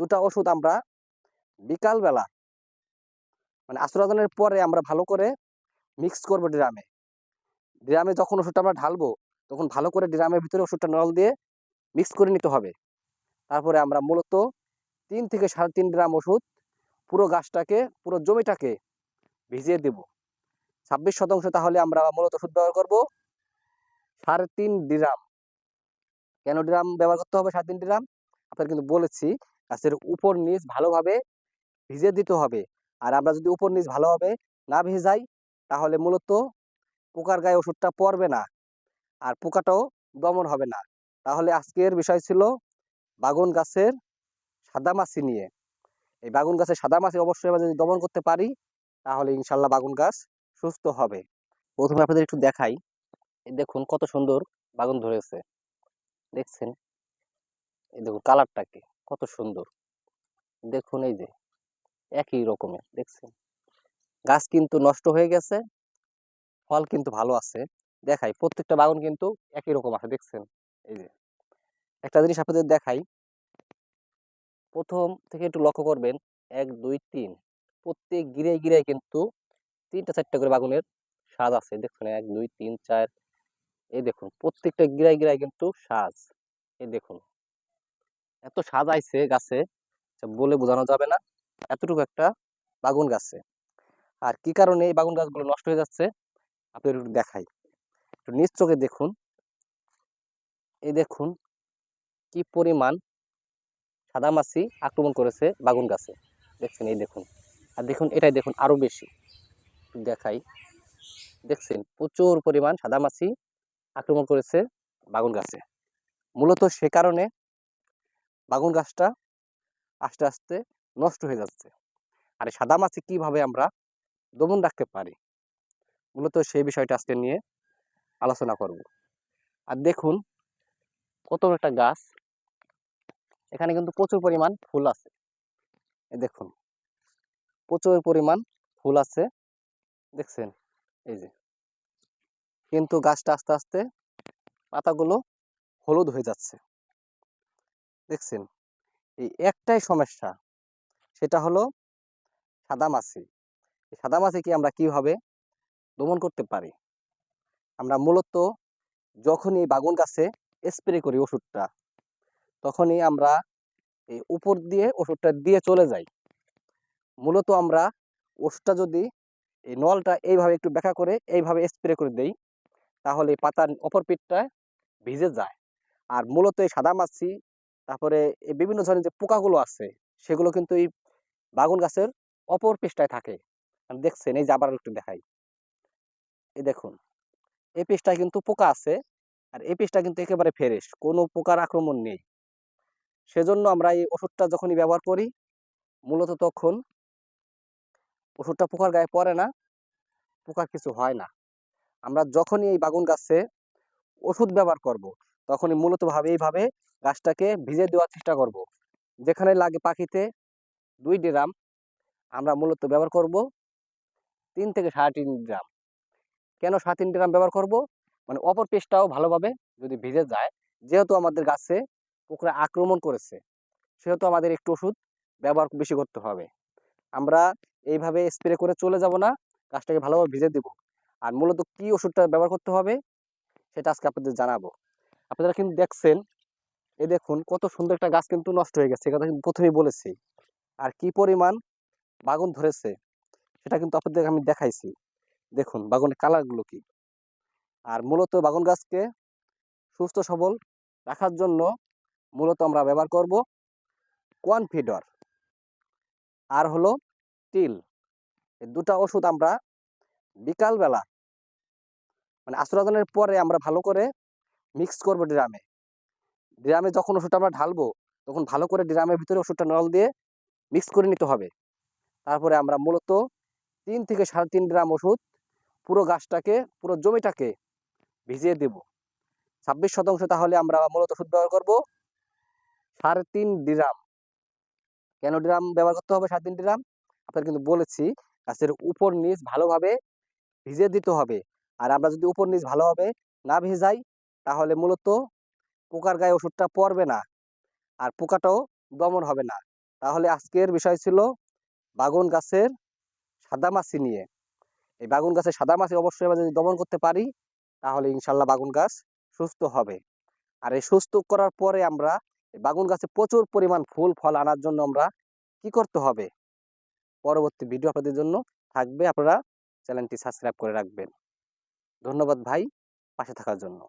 দুটা ওষুধ আমরা বিকালবেলা মানে আশ্রয়দানের পরে আমরা ভালো করে মিক্স করব ড্রামে। ড্রামে যখন ওষুধটা আমরা ঢালবো, তখন ভালো করে ড্রামের ভিতরে ওষুধটা নল দিয়ে মিক্স করে নিতে হবে। তারপরে আমরা মূলত তিন থেকে সাড়ে তিন গ্রাম ওষুধ পুরো গাছটাকে, পুরো জমিটাকে ভিজিয়ে দেব। ছাব্বিশ শতাংশ তাহলে আমরা মূলত ওষুধ ব্যবহার করব সাড়ে তিন ড্রাম। কেন ড্রাম ব্যবহার করতে হবে সাড়ে তিন ড্রাম? আপনার কিন্তু বলেছি গাছের উপর নিচ ভালোভাবে ভিজে দিতে হবে। আর আমরা যদি উপর নিচ ভালোভাবে না ভেজাই তাহলে মূলত পোকার গায়ে ওষুধটা পড়বে না আর পোকাটাও দমন হবে না। তাহলে আজকের বিষয় ছিল বাগুন গাছের সাদা মাছি নিয়ে। এই বাগুন গাছের সাদা মাছি অবশ্যই আমরা যদি দমন করতে পারি, তাহলে ইনশাল্লাহ বাগুন গাছ সুস্থ হবে। প্রথমে আপনাদের একটু দেখাই। দেখুন কত সুন্দর বাগুন ধরেছে। দেখছেন? এই দেখুন কালারটাকে। কত সুন্দর। দেখুন এই যে, একই রকমের, দেখছেন? গাছ কিন্তু নষ্ট হয়ে গেছে, ফল কিন্তু ভালো আছে। দেখাই, প্রত্যেকটা বাগান কিন্তু একই রকম আছে, দেখছেন? এই যে, একটা জিনিস আপনাদের দেখাই। প্রথম থেকে একটু লক্ষ্য করবেন, এক, দুই, তিন, প্রত্যেক গিরে গিরে কিন্তু তিনটা, চারটা করে বাগুনের সাজ আছে দেখুন এক, দুই, তিন, চার, এই দেখুন, প্রত্যেকটা গিরায় গিরায় কিন্তু সাজ, এই দেখুন। এত স্বাদ আইছে গাছে বলে বোঝানো যাবে না। এতটুকু একটা বাগুন গাছে। আর কি কারণে এই বাগুন গাছগুলো নষ্ট হয়ে যাচ্ছে? আপনাদের একটু দেখাই। একটু নিজ চোখে দেখুন। এই দেখুন কি পরিমাণ সাদামাছি আক্রমণ করেছে বাগুন গাছে। দেখছেন, এই দেখুন। আর দেখুন, এটাই দেখুন আরও বেশি। দেখাই। দেখছেন, প্রচুর পরিমাণ সাদামাছি আক্রমণ করেছে বাগুন গাছে। মূলত সে কারণে বাগুন গাছটা আস্তে আস্তে নষ্ট হয়ে যাচ্ছে। আর এই সাদামাছি কীভাবে আমরা দমন রাখতে পারি? মূলত সেই বিষয়টা আজকে নিয়ে আলোচনা করব। আর দেখুন কত একটা গাছ, এখানে কিন্তু প্রচুর পরিমাণ ফুল আছে। দেখুন, প্রচুর পরিমাণ ফুল আছে, দেখছেন? এই যে। কিন্তু গাছটা আস্তে আস্তে পাতাগুলো হলুদ হয়ে যাচ্ছে। দেখছেন? এই একটাই সমস্যা, সেটা হলো সাদা সাদামাছি এই সাদামাছিকে আমরা কীভাবে দমন করতে পারি? আমরা মূলত যখনই বাগুন গাছে স্প্রে করি ওষুধটা, তখনই আমরা এই উপর দিয়ে ওষুধটা দিয়ে চলে যাই। মূলত আমরা ওষুধটা যদি এই নলটা এইভাবে একটু ব্যাখ্যা করে এইভাবে স্প্রে করে দেই, তাহলে পাতার অপর পিঠটা ভিজে যায়। আর মূলত এই সাদা মাছি তারপরে বিভিন্ন ধরনের যে পোকাগুলো আছে, সেগুলো কিন্তু এই বাগুন গাছের অপর পৃষ্ঠায় থাকে। দেখছেন, এই যে আবার একটু দেখাই। এই দেখুন এই পৃষ্ঠায় কিন্তু পোকা আছে, আর এই পৃষ্ঠা কিন্তু একেবারে ফ্রেশ, কোনো পোকার আক্রমণ নেই। সেজন্য আমরা এই ওষুধটা যখনই ব্যবহার করি, মূলত তখন ওষুধটা পোকার গায়ে পড়ে না, পোকার কিছু হয় না। আমরা যখনই এই বাগুন গাছে ওষুধ ব্যবহার করব। তখনই মূলত ভাবে এইভাবে গাছটাকে ভিজে দেওয়ার চেষ্টা করব। যেখানে লাগে পাখিতে দুই ড্রাম আমরা মূলত ব্যবহার করব তিন থেকে সাড়ে তিন গ্রাম কেন সাড়ে তিন গ্রাম ব্যবহার করব? মানে অপর পেস্টটাও ভালোভাবে যদি ভিজে যায়, যেহেতু আমাদের গাছে পোকরা আক্রমণ করেছে, সেহেতু আমাদের একটু ওষুধ ব্যবহার বেশি করতে হবে। আমরা এইভাবে স্প্রে করে চলে যাব না, গাছটাকে ভালোভাবে ভিজে দেব। আর মূলত কি ওষুধটা ব্যবহার করতে হবে, সেটা আজকে আপনাদের জানাব। আপনারা কিন্তু দেখছেন এই দেখুন কত সুন্দর একটা গাছ কিন্তু নষ্ট হয়ে গেছে কথা কিন্তু প্রথমেই বলেছি। আর কি পরিমাণ বাগুন ধরেছে, সেটা কিন্তু আপনাদের আমি দেখাইছি। দেখুন বাগুনের কালারগুলো কি। আর মূলত বাগুন গাছকে সুস্থ সবল রাখার জন্য মূলত আমরা ব্যবহার করব কোয়ান ফিডর। আর হলো টিল। এই দুটা ওষুধ আমরা বিকালবেলা মানে আশ্রয়দানের পরে আমরা ভালো করে মিক্স করব ড্রামে। ড্রামে যখন ওষুধটা আমরা ঢালবো, তখন ভালো করে ড্রামের ভিতরে ওষুধটা নল দিয়ে মিক্স করে নিতে হবে। তারপরে আমরা মূলত তিন থেকে সাড়ে তিন গ্রাম ওষুধ পুরো গাছটাকে, পুরো জমিটাকে ভিজিয়ে দেব। ছাব্বিশ শতাংশ তাহলে আমরা মূলত ওষুধ ব্যবহার করব সাড়ে তিন ড্রাম কেন ড্রাম ব্যবহার করতে হবে সাড়ে তিন ড্রাম আপনার কিন্তু বলেছি, গাছের উপর নিচ ভালোভাবে ভিজিয়ে দিতে হবে। আর আমরা যদি উপর নিচ ভালোভাবে না ভেজাই, তাহলে মূলত পোকার গায়ে ওষুধটা পড়বে না আর পোকাটাও দমন হবে না। তাহলে আজকের বিষয় ছিল বাগুন গাছের সাদামাছি নিয়ে। এই বাগুন গাছের সাদামাছি অবশ্যই আমরা যদি দমন করতে পারি, তাহলে ইনশাল্লাহ বাগুন গাছ সুস্থ হবে। আর এই সুস্থ করার পরে আমরা বাগুন গাছে প্রচুর পরিমাণ ফুল, ফল আনার জন্য আমরা কি করতে হবে? পরবর্তী ভিডিও আপনাদের জন্য থাকবে। আপনারা চ্যানেলটি সাবস্ক্রাইব করে রাখবেন। ধন্যবাদ ভাই, পাশে থাকার জন্য।